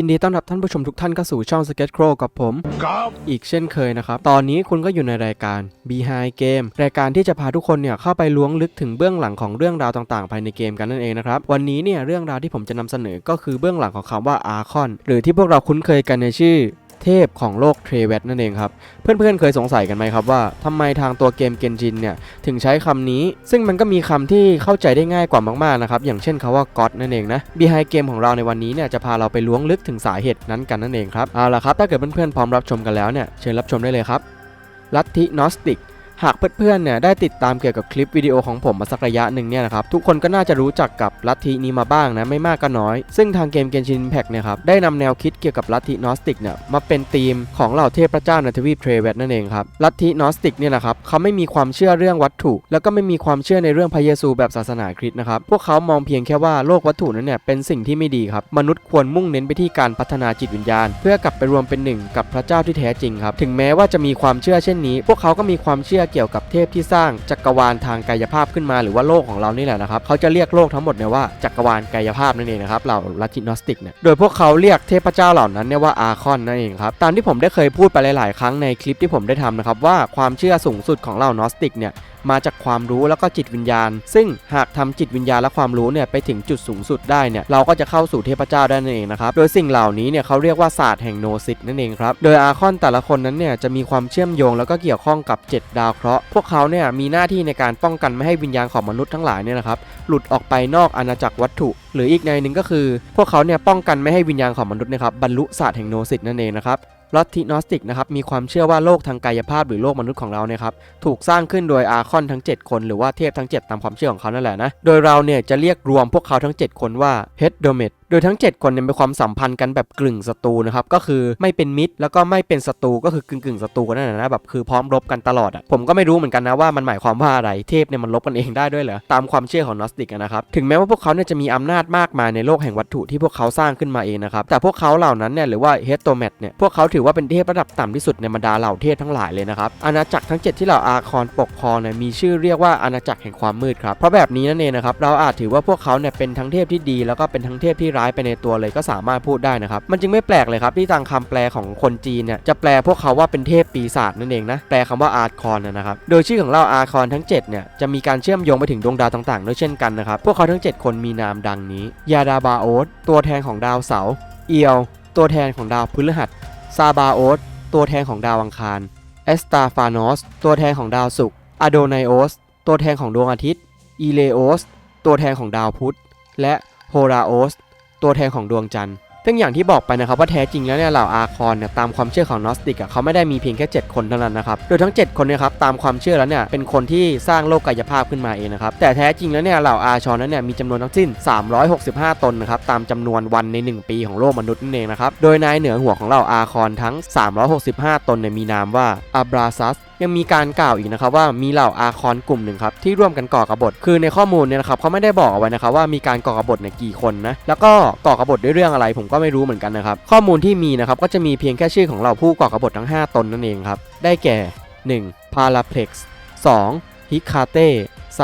ยินดีต้อนรับท่านผู้ชมทุกท่านเข้าสู่ช่อง Sketch Crow กับผมครับอีกเช่นเคยนะครับ ตอนนี้คุณก็อยู่ในรายการ Behind Game รายการที่จะพาทุกคนเนี่ยเข้าไปล้วงลึกถึงเบื้องหลังของเรื่องราวต่างๆ ภายในเกมกันนั่นเองนะครับ วันนี้เนี่ยเรื่องราวที่ผมจะนำเสนอก็คือเบื้องหลังของคำว่า Archon หรือที่พวกเราคุ้นเคยกันในชื่อ เทพของโลกเทรเวตนั่นเองครับ เพื่อนๆเคยสงสัยกันไหมครับว่าทำไมทางตัวเกมเกนจินเนี่ย ถึงใช้คำนี้ ซึ่งมันก็มีคำที่เข้าใจได้ง่ายกว่ามากๆนะครับ อย่างเช่นคาว่าก็อดนั่นเองนะบีไฮเกมของเราในวันนี้เนี่ยจะพาเราไปล้วงลึกถึงสาเหตุนั้นกันนั่นเองครับเอาละครับถ้าเกิดเพื่อนๆพร้อมรับชมกันแล้วเนี่ยเชิญรับชมได้เลยครับลัทธินอสติก หากเพื่อนๆเนี่ยได้ติดตามเกี่ยวกับคลิปวิดีโอของผมมาสักระยะหนึ่งเนี่ยนะครับทุกคนก็น่าจะรู้จักกับลัทธินี้มาบ้างนะไม่มากก็น้อย ซึ่งทางเกมเกนชินแพ็กเนี่ยครับได้นำแนวคิดเกี่ยวกับลัทธินอสติกเนี่ยมาเป็นธีมของเหล่าเทพเจ้าในทวีปเทรเวตนั่นเองครับลัทธินอสติกเนี่ยนะครับเขาไม่มีความเชื่อเรื่องวัตถุ แล้วก็ไม่มีความเชื่อในเรื่องพระเยซูแบบศาสนาคริสต์นะครับพวกเขามองเพียงแค่ว่าโลกวัตถุนั้นเนี่ยเป็นสิ่งที่ไม่ดีครับมนุษย์ควรมุ่งเน้นไปที่การพัฒนาจิตวิญญาณ เพื่อกลับไปรวมเป็นหนึ่งกับพระเจ้าที่แท้จริงครับถึงแม้ว่าจะมีความเชื่อเช่นนี้ พวกเขาก็มีความเชื่อเกี่ยวกับเทพที่สร้างจักรวาลทางกายภาพขึ้นมาหรือว่าโลกของเรานี่แหละนะครับเขาจะเรียกโลกทั้งหมดเนี่ยว่าจักรวาลกายภาพนั่นเองนะครับเหล่าลัทธินอสติกเนี่ยโดยพวกเขาเรียกเทพเจ้าเหล่านั้นเนี่ยว่าอาคอนนั่นเองครับตามที่ผมได้เคยพูดไปหลาย ๆ ครั้งในคลิปที่ผมได้ทำนะครับว่าความเชื่อสูงสุดของเหล่านอสติกเนี่ย มาจากความรู้แล้วก็จิตวิญญาณ ซึ่งหากทำจิตวิญญาณและความรู้เนี่ยไปถึงจุดสูงสุดได้เนี่ยเราก็จะเข้าสู่เทพเจ้าได้นั่นเองนะครับโดยสิ่งเหล่านี้เนี่ยเขาเรียกว่าศาสตร์แห่งโนซิตนั่นเองครับโดยอาคอนแต่ละคนนั้นเนี่ยจะมีความเชื่อมโยงแล้วก็เกี่ยวข้องกับ 7 ดาวเคราะห์พวกเขาเนี่ยมีหน้าที่ในการป้องกันไม่ให้วิญญาณของมนุษย์ทั้งหลายเนี่ยนะครับหลุดออกไปนอกอาณาจักรวัตถุ หรืออีกในหนึ่งก็คือ พวกเขาเนี่ยป้องกันไม่ให้วิญญาณของมนุษย์นะครับบรรลุศาสตร์แห่งโนซิตนั่นเองนะครับ ลัทธินอสติกนะครับมีความเชื่อว่าโลกทางกายภาพหรือโลกมนุษย์ของเราเนี่ยครับถูกสร้างขึ้นโดยอาคอนทั้ง 7 คนหรือว่าเทพทั้ง 7 ตามความเชื่อของเขานั่นแหละนะ โดยเราเนี่ยจะเรียกรวมพวกเขาทั้ง 7 คนว่าเฮดโดเมต โดยทั้ง 7 คนเนี่ยมีความสัมพันธ์กันแบบกลึ่งศัตรูนะครับก็คือไม่เป็นมิตรแล้วก็ไม่เป็นศัตรูก็คือกึ่งกึ่งศัตรูกันนั่นแหละนะแบบคือพร้อมรบกันตลอดอะผมก็ไม่รู้เหมือนกันนะว่ามันหมายความว่าอะไรเทพเนี่ยมันรบกันเองได้ด้วยเหรอตามความเชื่อของนอสติกนะครับถึงแม้ว่าพวกเขาเนี่ยจะมีอำนาจมากมายในโลกแห่งวัตถุที่พวกเขาสร้างขึ้นมาเองนะครับแต่พวกเขาเหล่านั้นเนี่ยหรือว่าเฮดโตเมตเนี่ยพวกเขาถือว่าเป็นเทพระดับต่ำที่สุดในบรรดาเหล่าเทพทั้งหลายเลยนะครับอาณาจักรทั้ง 7 ที่เหล่าอาคอนปกครองเนี่ยมีชื่อเรียกว่าอาณาจักรแห่งความมืดครับเพราะแบบนี้นั่นเองนะครับเราอาจถือว่าพวกเขาเนี่ยเป็นทั้งเทพที่ดีแล้วก็เป็นทั้งเทพที่ร้ายไปในตัวเลยก็สามารถพูดได้นะครับ มันจึงไม่แปลกเลยครับที่ทางคำแปลของคนจีนเนี่ยจะแปลพวกเขาว่าเป็นเทพปีศาจนั่นเองนะแปลคำว่าอาร์คอนนะครับโดยชื่อของเหล่าอาคอนทั้ง7เนี่ยจะมีการเชื่อมโยงไปถึงดวงดาวต่างๆด้วยเช่นกันนะครับพวกเขาทั้ง 7 คนมีนามดังนี้ยาดาบาโอสตัวแทนของดาวเสาร์เอียว ตัวแทนของดาวพฤหัสซาบาโอสตัวแทนของดาวอังคารเอสตาฟานอสตัวแทนของดาวศุกร์อโดไนโอสตัวแทนของดวงอาทิตย์อีเลโอสตัวแทนของดาวพุธและโฮราโอส ตัวแทนของดวงจันทร์ซึ่งอย่างที่บอกไปนะครับว่าแท้จริงแล้วเนี่ยเหล่าอาคอนเนี่ยตามความเชื่อของนอสติกอะเขาไม่ได้มีเพียงแค่ 7 คนเท่านั้นนะครับโดยทั้ง 7 คนเนี่ยครับตามความเชื่อแล้วเนี่ยเป็นคนที่สร้างโลกกายภาพขึ้นมาเองนะครับแต่แท้จริงแล้วเนี่ยเหล่าอาชอนนั้นเนี่ยมีจำนวนทั้งสิ้น 365 ตนนะครับตามจำนวนวันใน 1 ปีของโลกมนุษย์นั่นเองนะครับโดยนายเหนือหัวของเหล่าอาคอนทั้ง 365 ตนเนี่ยมีนามว่าอับราซัส ยังมีการกล่าวอีกนะครับว่ามีเหล่าอาคอนกลุ่มหนึ่งครับที่ร่วมกันก่อกบฏคือในข้อมูลเนี่ยนะครับเขาไม่ได้บอกเอาไว้นะครับว่ามีการก่อกบฏเนี่ยกี่คนนะแล้วก็ก่อกบฏด้วยเรื่องอะไร ผมก็ไม่รู้เหมือนกันนะครับข้อมูลที่มีนะครับก็จะมีเพียงแค่ชื่อของเหล่าผู้ก่อกบฏทั้ง 5 ตนนั่นเองครับได้แก่ 1. พาราเพล็กซ์ 2. ฮิคาเต้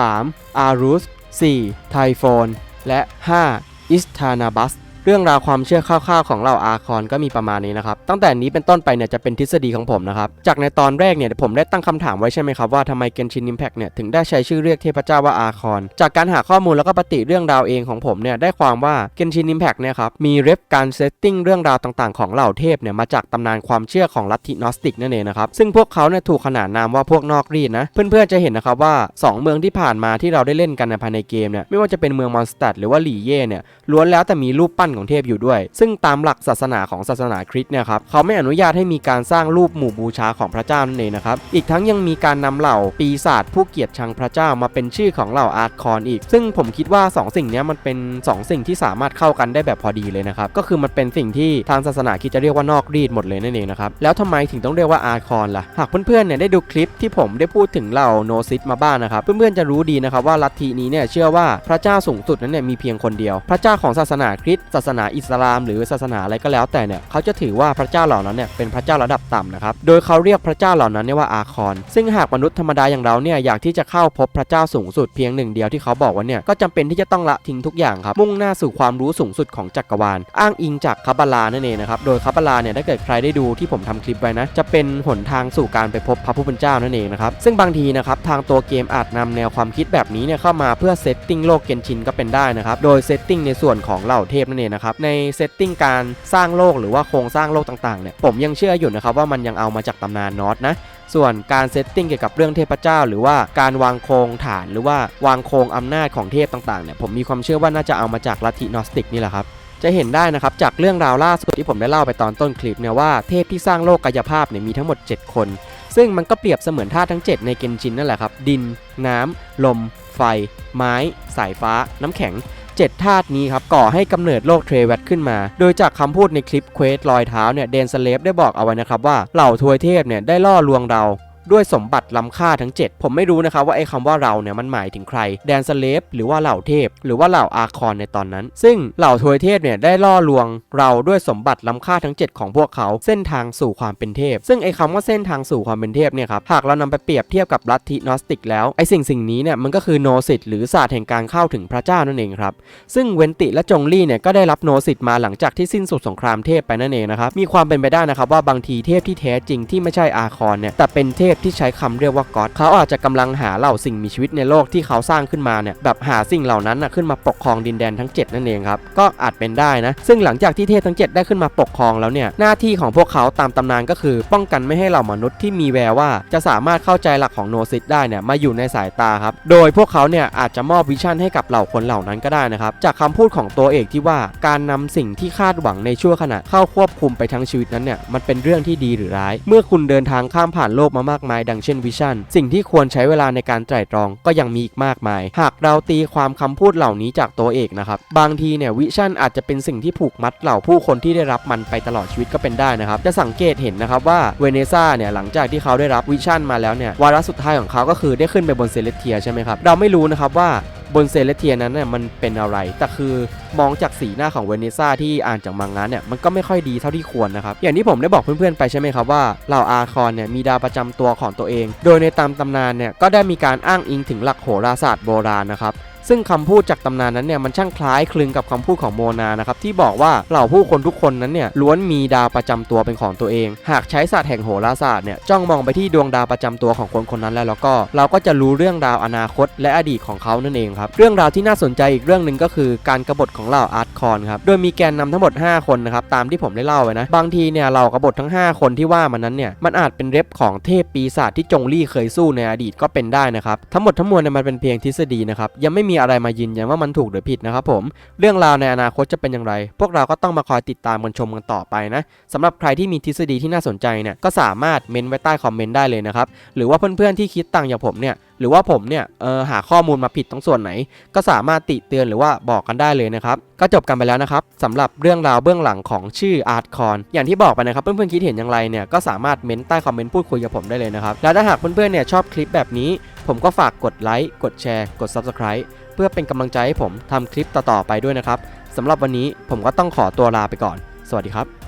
3. อารุส 4. ไทโฟนและ 5. อิสทานาบัส เรื่องราวความเชื่อคร่าวๆของเหล่าอาคอนก็มีประมาณนี้นะครับ ตั้งแต่นี้เป็นต้นไปเนี่ยจะเป็นทฤษฎีของผมนะครับ จากในตอนแรกเนี่ยผมได้ตั้งคำถามไว้ใช่ไหมครับว่าทำไมเกนชินอิมแพกเนี่ยถึงได้ใช้ชื่อเรียกเทพเจ้าว่าอาคอน จากการหาข้อมูลแล้วก็ปฏิเรื่องราวเองของผมเนี่ยได้ความว่าเกนชินอิมแพกเนี่ยครับมีเรฟการเซตติ้งเรื่องราวต่างๆของเหล่าเทพเนี่ยมาจากตำนานความเชื่อของลัทธินอสติกนั่นเองนะครับซึ่งพวกเขาเนี่ยถูกขนานนามว่าพวกนอกรีดนะเพื่อนๆจะเห็นนะครับว่า 2 เมืองที่ผ่านมาที่เราได้เล่นกันในภายในเกมเนี่ยไม่ว่าจะเป็นเมืองมอนสตัดหรือว่าหลี่เย่เนี่ยล้วนแล้วแต่มีรูปปั้นของเทพอยู่ด้วย ซึ่งตามหลักศาสนาของศาสนาคริสต์เนี่ยครับเขาไม่อนุญาตให้มีการสร้างรูปหมู่บูชาของพระเจ้านั่นเองนะครับอีกทั้งยังมีการนำเหล่าปีศาจผู้เกียดชังพระเจ้ามาเป็นชื่อของเหล่าอาร์ตคอนอีก ซึ่งผมคิดว่าสองสิ่งนี้มันเป็นสองสิ่งที่สามารถเข้ากันได้แบบพอดีเลยนะครับก็คือมันเป็นสิ่งที่ทางศาสนาคริดจะเรียกว่านอกรีดหมดเลยนั่นเองนะครับแล้วทำไมถึงต้องเรียกว่าอาร์คอนล่ะหากเพื่อนๆเนี่ยได้ดูคลิปที่ผมได้พูดถึงเหล่าโนซิสมาบ้างนะครับเพื่อนๆจะรู้ดีนะครับว่าลัทธินี้เนี่ยเชื่อว่าพระเจ้าสูงสุดนั้นเนี่ยมีเพียงคนเดียว พระเจ้าของศาสนาคริสต์ศาสนาอิสลามหรือศาสนาอะไรก็แล้วแต่เนี่ยเขาจะถือว่าพระเจ้าเหล่านั้นเนี่ยเป็นพระเจ้าระดับต่ำนะครับโดยเขาเรียกพระเจ้าเหล่านั้นเนี่ยว่าอาคอนซึ่งหากมนุษย์ธรรมดาอย่างเราเนี่ยอยากที่จะเข้าพบพระเจ้าสูงสุดเพียงหนึ่งเดียวที่เขาบอกว่าเนี่ยก็จำเป็นที่จะต้องละทิ้งทุกอย่างครับมุ่งหน้าสู่ความรู้สูงสุดของจักรวาล อ้างอิงจากคาบาลานั่นเองนะครับโดยคาบาลาเนี่ยถ้าเกิดใครได้ดูที่ผมทำคลิปไว้นะจะเป็นหนทางสู่การไปพบพระผู้เป็นเจ้านั่นเองนะครับซึ่งบางทีนะครับทางตัวเกมอาจนำแนวความคิดแบบนี้เนี่ยเข้ามาเพื่อเซตติ้งโลกเกนชินก็เป็นได้นะครับโดยเซตติ้งในส่วนของเหล่าเทพนั่นเองนะครับในเซตติ้งการสร้างโลกหรือว่าโครงสร้างโลกต่างๆเนี่ยผมยังเชื่ออยู่นะครับว่ามันยังเอามาจากตำนานนอตนะส่วนการเซตติ้งเกี่ยวกับเรื่องเทพเจ้า หรือว่าการวางโครงฐาน หรือว่าวางโครงอำนาจของเทพต่างๆเนี่ยผมมีความเชื่อว่าน่าจะเอามาจากลัทธินอสติกนี่แหละครับจะเห็นได้นะครับจากเรื่องราวล่าสุดที่ผมได้เล่าไปตอนต้นคลิปเนี่ยว่าเทพที่สร้างโลกกายภาพเนี่ยมีทั้งหมด 7 คน ซึ่งมันก็เปรียบเสมือนธาตุทั้ง 7 ในเกนชินนั่นแหละครับดิน น้ำ ลม ไฟ ไม้ สายฟ้า น้ำแข็ง 7ธาตุนี้ครับก่อให้กำเนิดโลกเทรเวตขึ้นมา โดยจากคำพูดในคลิปเควสลอยเท้าเนี่ยเดนสเลฟได้บอกเอาไว้นะครับว่าเหล่าทวยเทพเนี่ยได้ล่อลวงเรา ด้วยสมบัติล้ำค่าทั้ง 7 ผมไม่รู้นะครับว่าไอ้คำว่าเราเนี่ยมันหมายถึงใคร แดนสเลฟหรือว่าเหล่าเทพ หรือว่าเหล่าอาคอนในตอนนั้น ซึ่งเหล่าทวยเทพเนี่ยได้ล่อลวงเราด้วยสมบัติล้ำค่าทั้ง 7 ของพวกเขาเส้นทางสู่ความเป็นเทพ ซึ่งไอ้คำว่าเส้นทางสู่ความเป็นเทพเนี่ยครับหากเรานำไปเปรียบเทียบกับลัทธินอสติกแล้วไอ้สิ่งสิ่งนี้เนี่ยมันก็คือโนสิตหรือศาสตร์แห่งการเข้าถึงพระเจ้านั่นเองครับซึ่งเวนติและจงลี่เนี่ยก็ได้รับโนสิตมาหลังจากที่สิ้นสุดสงครามเทพไปนั่นเองนะครับมีความเป็นไปได้นะครับว่าบางทีเทพที่แท้จริงที่ไม่ใช่อาคอนเนี่ยแต่เป็นเทพที่ใช้คำเรียกว่าก็อดเขาอาจจะกำลังหาเหล่าสิ่งมีชีวิตในโลกที่เขาสร้างขึ้นมาเนี่ยแบบหาสิ่งเหล่านั้นนะขึ้นมาปกครองดินแดนทั้ง 7 นั่นเองครับก็อาจเป็นได้นะ ซึ่งหลังจากที่เทพทั้ง 7 ได้ขึ้นมาปกครองแล้วเนี่ยหน้าที่ของพวกเขาตามตำนานก็คือ ป้องกันไม่ให้เหล่ามนุษย์ที่มีแววว่าจะสามารถเข้าใจหลักของโนซิตได้เนี่ยมาอยู่ในสายตาครับโดยพวกเขาเนี่ยอาจจะมอบวิชั่นให้กับเหล่าคนเหล่านั้นก็ได้นะครับจากคำพูดของตัวเอกที่ว่าการนำสิ่งที่คาดหวังในชั่วขณะเข้าควบคุมไปทั้งชีวิตนั้นเนี่ยมันเป็นเรื่องที่ดีหรือร้าย เมื่อคุณเดินทางข้ามผ่านโลกมามากมายดังเช่นวิชั่นสิ่งที่ควรใช้เวลาในการไตร่ตรองก็ยังมีอีกมากมาย หากเราตีความคำพูดเหล่านี้จากตัวเอกนะครับ บางทีเนี่ยวิชั่นอาจจะเป็นสิ่งที่ผูกมัดเหล่าผู้คนที่ได้รับมันไปตลอดชีวิตก็เป็นได้นะครับ จะสังเกตเห็นนะครับว่าเวเนซ่าเนี่ยหลังจากที่เขาได้รับวิชั่นมาแล้วเนี่ยวาระสุดท้ายของเขาก็คือได้ขึ้นไปบนเซเลสเทียใช่ไหมครับเราไม่รู้นะครับว่า บนเซเลเทียนั้นเนี่ยมันเป็นอะไร แต่คือมองจากสีหน้าของเวนิซ่าที่อ่านจากมังงะเนี่ยมันก็ไม่ค่อยดีเท่าที่ควรนะครับ อย่างที่ผมได้บอกเพื่อนๆไปใช่ไหมครับว่าเหล่าอาคอนเนี่ยมีดาวประจำตัวของตัวเอง โดยในตามตำนานเนี่ยก็ได้มีการอ้างอิงถึงหลักโหราศาสตร์โบราณนะครับ ซึ่งคำพูดจากตำนานนั้นเนี่ยมันช่างคล้ายคลึงกับคำพูดของโมนานะครับที่บอกว่าเหล่าผู้คนทุกคนนั้นเนี่ยล้วนมีดาวประจำตัวเป็นของตัวเอง หากใช้ศาสตร์แห่งโหราศาสตร์เนี่ยจ้องมองไปที่ดวงดาวประจำตัวของคนคนนั้นแล้วแล้วก็ เราก็จะรู้เรื่องราวอนาคต และอดีตของเขานั่นเองครับเรื่องราวที่น่าสนใจอีกเรื่องหนึ่งก็คือการกบฏของเหล่าอาร์ตคอนครับโดยมีแกนนำทั้งหมด 5 คนนะครับตามที่ผมได้เล่าไว้นะบางทีเนี่ยเหล่ากบฏทั้ง 5 คนที่ว่ามันนั้นเนี่ยมันอาจเป็นเร็บของเทพปีศาจที่จงลี่เคยสู้ในอดีตก็เป็นได้นะครับทั้งหมดทั้งมวลเนี่ยมันเป็นเพียงทฤษฎีนะครับยังไม่มีอะไรมายืนยันว่ามันถูกหรือผิดนะครับผมเรื่องราวในอนาคตจะเป็นอย่างไร พวกเราก็ต้องมาคอยติดตามกันชมกันต่อไปนะสำหรับใครที่มีทฤษฎีที่น่าสนใจเนี่ยก็สามารถเมนไว้ใต้คอมเมนต์ได้เลยนะครับหรือว่าเพื่อนๆที่คิดต่างอย่างผมเนี่ยหรือว่าผมเนี่ยเออหาข้อมูลมาผิดตรงส่วนไหน ก็สามารถติเตือนหรือว่าบอกกันได้เลยนะครับก็จบกันไปแล้วนะครับสำหรับเรื่องราวเบื้องหลังของชื่อ Art c o n อย่างที่บอกไปนะครับเพื่อนๆคิดเห็นอย่างไรเนี่ยก็สามารถเม้นใต้คอมเมนต์พูดคุยกับผมได้เลยนะครับแล้วถ้าหากเพื่อนๆเนี่ยชอบคลิปแบบนี้ ผมก็ฝากกดไลค์กดแชร์กด Subscribe เพื่อเป็นกำลังใจให้ผมทำคลิปต่อๆไปด้วยนะครับสำหรับวันนี้ผมก็ต้องขอตัวลาไปก่อน สวัสดีครับ